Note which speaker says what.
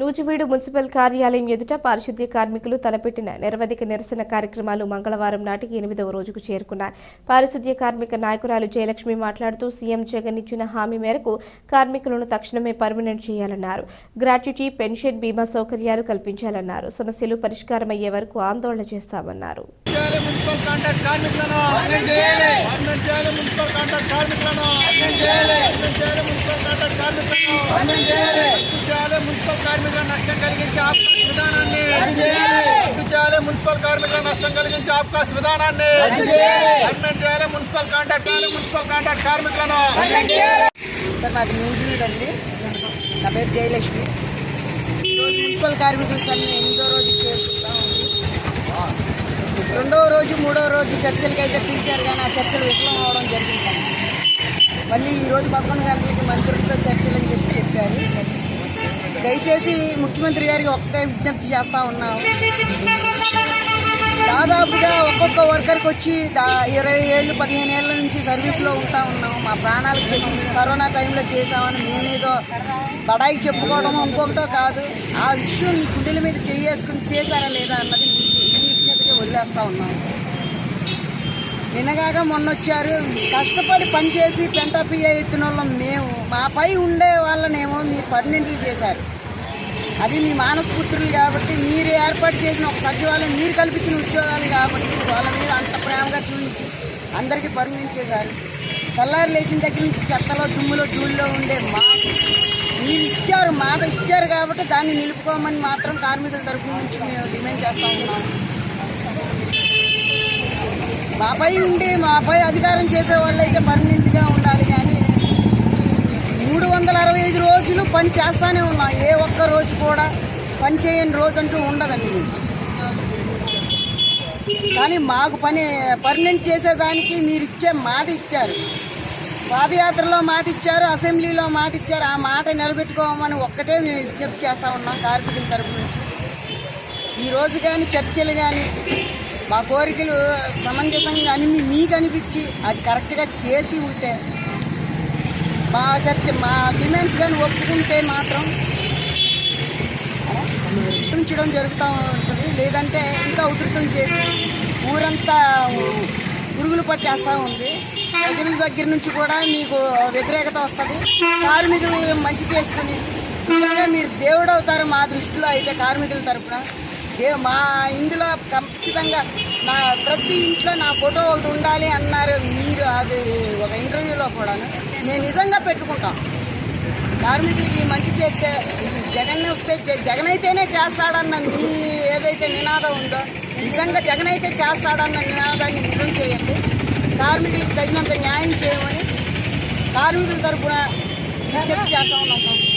Speaker 1: Nuzvid municipal కార్యాలయం ఎదుట పారిశుద్ధ్య కార్మికులు తలపెట్టిన నిరవధిక నిరసన కార్యక్రమాలు మంగళవారం నాటికి ఎనిమిదవ రోజుకు చేరుకున్నాయి. పారిశుద్ధ్య కార్మిక నాయకురాలు జయలక్ష్మి మాట్లాడుతూ సీఎం జగన్ ఇచ్చిన హామీ మేరకు కార్మికులను తక్షణమే పర్మనెంట్ చేయాలన్నారు. గ్రాట్యుటీ పెన్షన్ బీమా సౌకర్యాలు కల్పించాలన్నారు. సమస్యలు పరిష్కారమయ్యే వరకు ఆందోళన చేస్తామన్నారు.
Speaker 2: చేయాలి మున్సిపల్ కాంట్రాక్ట్ కార్మికులను. పర్మనెంట్ చేయాలి. పర్మనెంట్ చేయాలి మున్సిపల్ కాంట్రాక్ట్ కార్మికులను. పర్మనెంట్ చేయాలి. పర్మనెంట్ చేయాలి మున్సిపల్ కాంట్రాక్ట్ కార్మికులను. పర్మనెంట్ చేయాలి. చేయాలి మున్సిపల్ కార్మికులకు నష్టం కలిగించే ఆప్కాస్ విధానాన్ని. చేయాలి. మున్సిపల్ కార్మికులకు నష్టం కలిగించే ఆప్కాస్ విధానాన్ని. పర్మనెంట్ చేయాలి. మున్సిపల్ కాంట్రాక్ట్ మున్సిపల్ కాంట్రాక్ట్ కార్మికులను.
Speaker 3: సార్ మాది న్యూజిలాండ్ అండి. నా పేరు జయలక్ష్మి. మున్సిపల్ కార్మికుల సమ్మె ఎనిమిదో రోజు రెండవ రోజు మూడో రోజు చర్చలకి అయితే పిలిచారు కానీ ఆ చర్చలు విఫలం అవడం జరిగింది. మళ్ళీ ఈరోజు పదకొండు గంటలకి మంత్రులతో చర్చలు అని చెప్పి చెప్పారు. దయచేసి ముఖ్యమంత్రి గారికి ఒక్కటే విజ్ఞప్తి చేస్తూ ఉన్నాం. దాదాపుగా ఒక్కొక్క వర్కర్కి వచ్చి దా ఇరవై ఏళ్ళు పదిహేను ఏళ్ళ నుంచి సర్వీస్లో ఉంటా ఉన్నాం. మా ప్రాణాలకు తెగించి కరోనా టైంలో చేసామని మేమేదో బడాయి చెప్పుకోవడమో ఇంకొకటో కాదు. ఆ విషయం గుండెల మీద చేసుకుని చేశారా లేదా అన్నది మీ విజ్ఞతగా వదిలేస్తూ ఉన్నాం. వినగాక మొన్న వచ్చారు కష్టపడి పనిచేసి పెంటపియ్య ఎత్తిన వాళ్ళం మేము. మాపై ఉండే వాళ్ళనేమో మీ పర్మనెంట్లు చేశారు. అది మీ మానస్పుత్రులు కాబట్టి మీరు ఏర్పాటు చేసిన ఒక సచివాలయం మీరు కల్పించిన ఉద్యోగాలు కాబట్టి వాళ్ళ మీద అంత ప్రేమగా చూపించి అందరికీ పర్మనెంట్ చేశారు. తెల్లారి లేచిన దగ్గర నుంచి చెత్తలో దుమ్ములో ధూళిలో ఉండే మా మీరు ఇచ్చారు మాట ఇచ్చారు కాబట్టి దాన్ని నిలుపుకోమని మాత్రం కార్మికుల తరపు నుంచి మేము డిమాండ్ చేస్తూ ఉన్నాము మాపై ఉండి మాపై అధికారం చేసే వాళ్ళు అయితే పర్మనెంట్గా ఉండాలి కానీ మూడు వందల అరవై ఐదు రోజులు పని చేస్తానే ఉన్నాం. ఏ ఒక్క రోజు కూడా పని చేయని రోజు అంటూ ఉండదండి. కానీ మాకు పని పర్మనెంట్ చేసేదానికి మీరు ఇచ్చే మాట ఇచ్చారు. పాదయాత్రలో మాట ఇచ్చారు అసెంబ్లీలో మాట ఇచ్చారు. ఆ మాట నిలబెట్టుకోమని ఒక్కటే మేము విజ్ఞప్తి చేస్తూ ఉన్నాం కార్మికుల తరపు నుంచి. ఈరోజు కానీ చర్చలు కానీ మా కోరికలు సమంజసంగా అని మీకు అనిపించి అది కరెక్ట్గా చేసి ఉంటే మా చర్చ మా డిమాండ్స్ కానీ ఒప్పుకుంటే మాత్రం ఉంచడం జరుగుతూ ఉంటుంది. లేదంటే ఇంకా ఉధృతం చేసి ఊరంతా పురుగులు పట్టేస్తూ ఉంది. ప్రజల దగ్గర నుంచి కూడా మీకు వ్యతిరేకత వస్తుంది. కార్మికులు మంచి చేసుకుని మీరు దేవుడు అవుతారు మా దృష్టిలో అయితే కార్మికుల తరపున. ఏ మా ఇందులో ఖచ్చితంగా నా ప్రతి ఇంట్లో నా ఫోటో ఒకటి ఉండాలి అన్నారు. మీరు అది ఒక ఇంటర్వ్యూలో కూడా నేను నిజంగా పెట్టుకుంటాం. కార్మికులకి మంచి చేస్తే జగన్ వస్తే జ- జగన్ అయితేనే చేస్తాడన్న మీ ఏదైతే నినాదం ఉందో నిజంగా జగన్ అయితే చేస్తాడన్న నినాదాన్ని నిజం చేయండి. కార్మికులకు తగినంత న్యాయం చేయమని కార్మికుల తరఫున చేస్తా ఉన్నాం.